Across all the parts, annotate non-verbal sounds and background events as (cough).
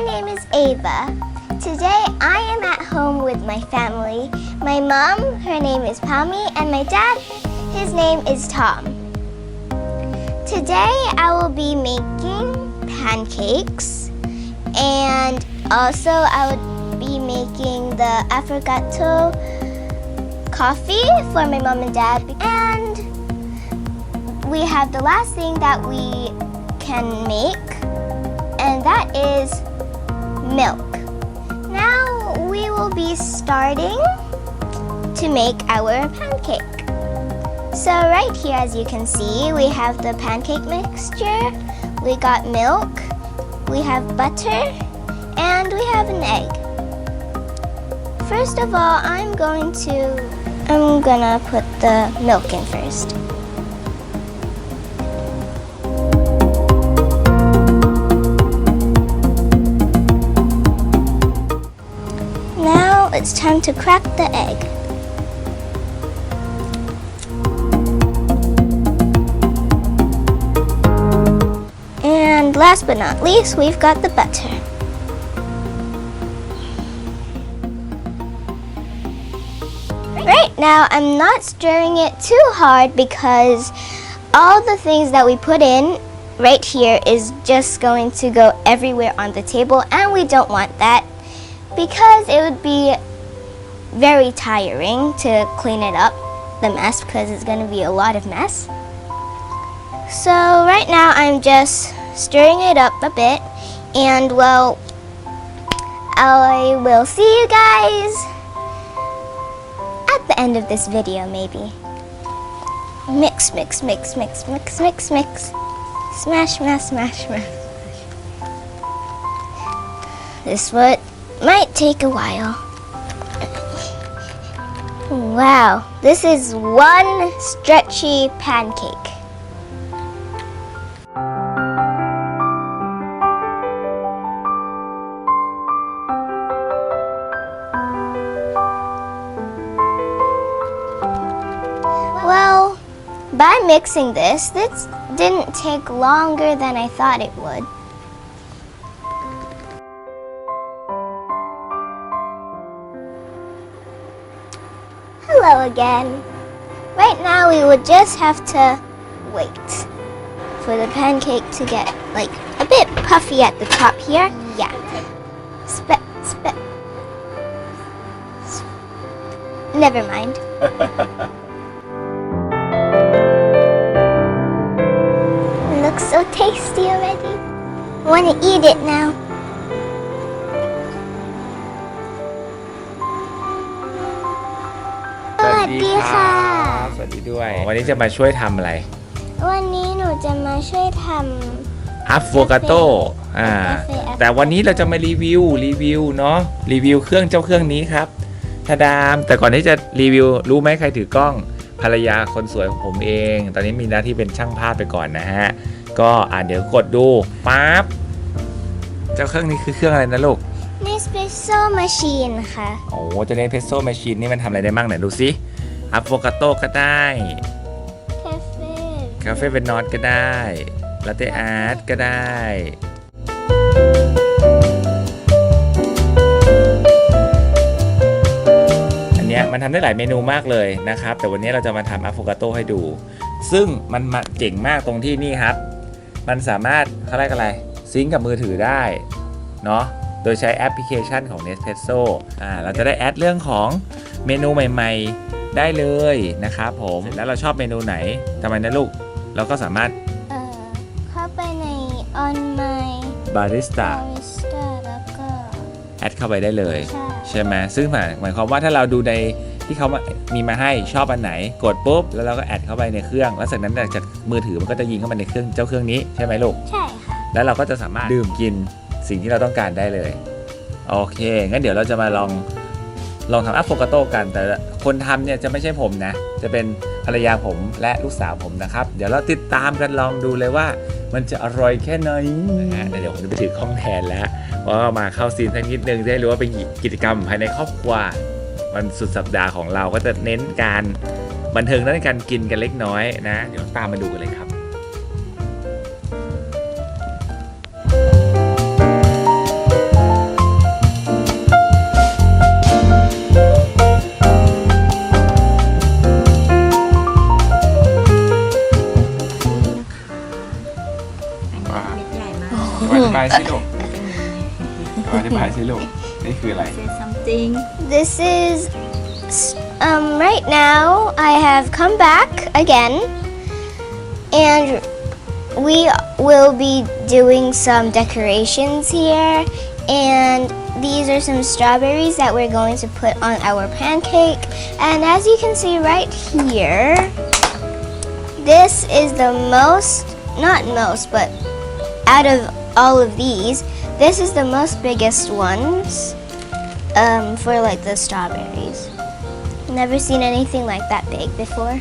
my name is Ava. Today I am at home with my family. My mom, her name is Palmy, and my dad, his name is Tom. Today I will be making pancakes and also I would be making the affogato coffee for my mom and dad and we have the last thing that we can make and that is milk. Now we will be starting to make our pancake. So right here as you can see we have the pancake mixture, we got milk, we have butter, and we have an egg. First of all, I'm going to I'm gonna put the milk in first. It's time to crack the egg. And last but not least, we've got the butter. Right now, I'm not stirring it too hard because all the things that we put in right here is just going to go everywhere on the table and we don't want that because it would be very tiring to clean it up, the mess, because it's going to be a lot of mess. So right now I'm just stirring it up a bit and well, I will see you guys at the end of this video maybe. Mix, mix, mix, mix, mix, mix, mix. Smash, smash, smash, smash. This would might take a while. Wow, this is one stretchy pancake. Well, by mixing this, this didn't take longer than I thought it would. Again. Right now we would just have to wait for the pancake to get like a bit puffy at the top here. Yeah. Spe- spe- s- Never mind. (laughs) It looks so tasty already. I want to eat it now. สวัสดีด้วยวันนี้จะมาช่วยทำอะไรวันนี้หนูจะมาช่วยท อัฟโฟกาโตอ่ากาแฟแต่วันนี้เราจะมารีวิว รีวิวเนาะ รีวิวเครื่องเจ้าเครื่องนี้ครับทาดาม แต่ก่อนที่จะรีวิว รู้ไหมใครถือกล้อง ภรรยาคนสวยของผมเอง ตอนนี้มีหน้าที่เป็นช่างภาพไปก่อนนะฮะ ก็อ่าเดี๋ยวกดดูปั๊บ เจ้าเครื่องนี้คือเครื่องอะไรนะลูกำ Nespresso Machine ค่ะ โอ้เจะเนเพสโซแมชชีนนี่มันทำอะไรได้บ้างไหนดูสิ อัฟโฟกาโตก็ได้คาเฟ่คาเฟ่เป็นนอตก็ได้ลาเต้อาร์ตก็ได้อันเนี้ยมันทำได้หลายเมนูมากเลยนะครับ แต่วันนี้เราจะมาทำอะโฟกาโตให้ดู ซึ่งมันมาเจ๋งมากตรงที่นี่ครับ มันสามารถเขาเรียกอะไรซิงก์กับมือถือได้เนาะโดยใช้แอปพลิเคชันของ Nespresso อ่าเราจะได้แอดเรื่องของเมนูใหม่ ๆ ได้เลยนะครับผมแล้วเราชอบเมนูไหนทำไมนะลูก เราก็สามารถเอ่อเข้าไปใน on my Barista barista แล้วก็แอดเข้าไปได้เลย ใช่ใช่ไหมซึ่งหมายหมายความว่าถ้าเราดูในที่เขามามีมาให้ชอบอันไหน กดปุ๊บ แล้วเราก็แอดเข้าไปในเครื่อง แล้วจากนั้นจากมือถือมันก็จะยิงเข้ามาในเครื่องเจ้าเครื่องนี้ใช่ไหมลูก ใช่ค่ะ แล้วเราก็จะสามารถดื่มกินสิ่งที่เราต้องการได้เลย โอเค งั้นเดี๋ยวเราจะมาลอง ลองทำอัฟโฟกาโตกัน แต่คนทำเนี่ยจะไม่ใช่ผมนะ จะเป็นภรรยาผมและลูกสาวผมนะครับ เดี๋ยวเราติดตามกันลองดูเลยว่า มันจะอร่อยแค่ไหนนะฮะเดี๋ยวผมจะไปถือข้องแทนแล้วว่ามาเข้าซีนสักนิดนึงจะได้รู้ว่าเป็นกิจกรรมภายในครอบครัววันสุดสัปดาห์ของเราก็จะเน้นการบันเทิงด้านการกินกันเล็กน้อยนะ เดี๋ยวตามมาดูกันเลยครับ ธิบายสิลูกอธิบายสิลูก นี่คืออะไร Say something This is um right now I have come back again and we will be doing some decorations here and these are some strawberries that we're going to put on our pancake and as you can see right here this is the most not most but out of all of these, this is the most biggest ones um, for like the strawberries. Never seen anything like that big before.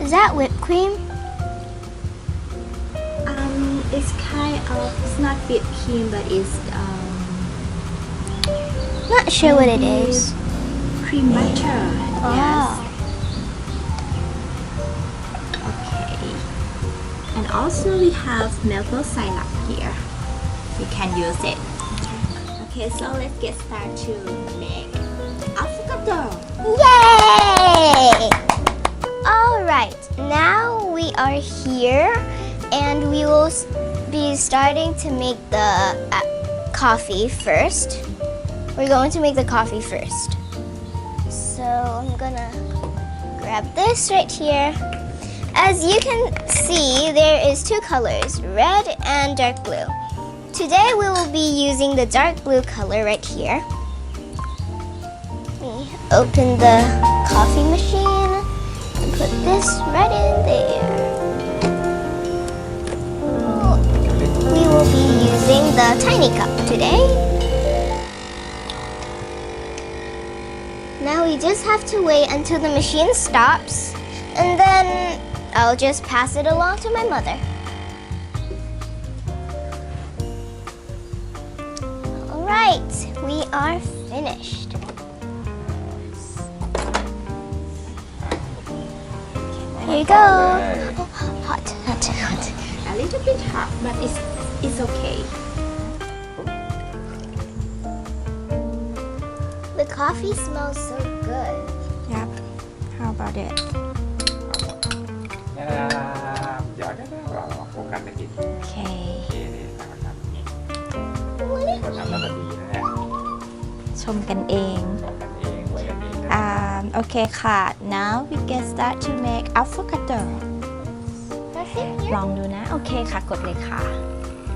Is that whipped cream? Um, it's kind of, it's not whipped cream, but it's uh, not sure what it is. cream butter Oh. yes okay and also we have maple syrup here you can use it okay so let's get started to make avocado Yay! All right, now we are here and we will be starting to make the uh, coffee first. We're going to make the coffee first. So I'm gonna grab this right here. As you can see, there is two colors, red and dark blue. Today we will be using the dark blue color right here. Open the coffee machine and put this right in there. We will be using the tiny cup today. Now we just have to wait until the machine stops and then I'll just pass it along to my mother. All right, we are finished. Here you go. Hot, hot, hot. a little bit hot but it's it's okay coffee smells so good. yep how about it เดี๋ยวเดี๋ยวเราโฟกัสไปกิน okay โอเคนี่นะครับคนทำแล้วก็ดีนะเนี่ยชมกันเอง ทำกันเองไว้กันเองนะอ่าโอเคค่ะ now we get start to make avocado That's it ลองดูนะ โอเคค่ะ กดเลยค่ะ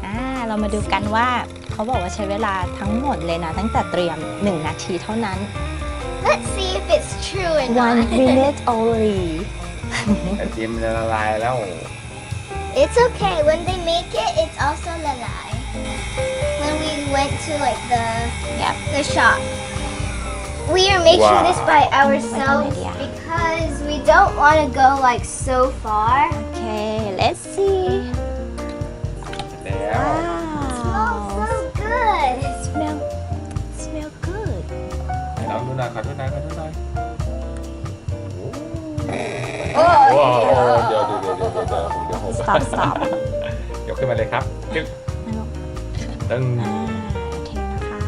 อ่า เรามาดูกันว่า เขาบอกว่าใช้เวลาทั้งหมดเลยนะ ตั้งแต่เตรียม 1 นาทีเท่านั้น Let's see if it's true or one not. minute only กระเทียมจะละลายแล้ว it's okay. When they make it, it's also lalai. When we went to like the Yep. the shop, we are making Wow. this by ourselves idea. because we don't want to go like so far. โอเค let's see แล้ว smells stop stop ยกขึ้นมาเลยครับจึ๊บตึ้งอ่าเทนะคะ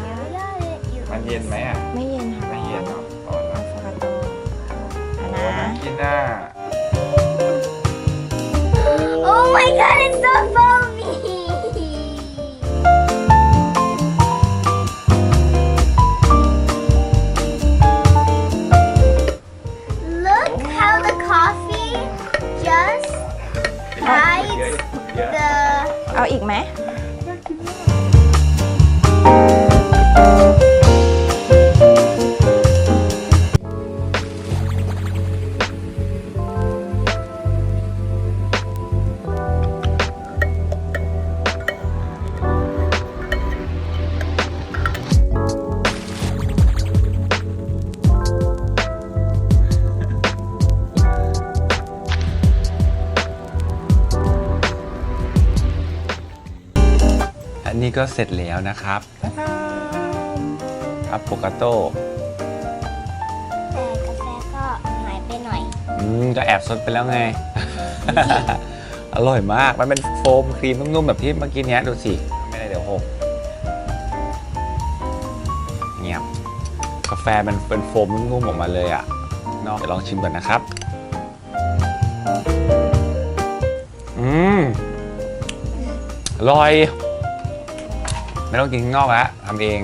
มันเย็นไหมอะ ไม่เย็นค่ะไม่เย็นเนาะร้อนอะนะโวคาโดอันโอ้นะ น่ากินน่า เอาอีกไหม ก็เสร็จแล้วนะครับอัปโปกาโตแต่กาแฟก็หายไปหน่อย อืแอบสดไปแล้วไง อร่อยมาก มันเป็นโฟมครีมนุ่มๆแบบที่เมื่อกี้เนี้ยดูสิ ไม่ได้เดี๋ยวหกเงียบกาแฟมันเป็นโฟมนุ่มๆออกมาเลยอะนอกเดี๋ยวลองชิมก่อนนะครับ อืมอร่อย ไม่ต้องกินข้างนอกแล้วทำเอง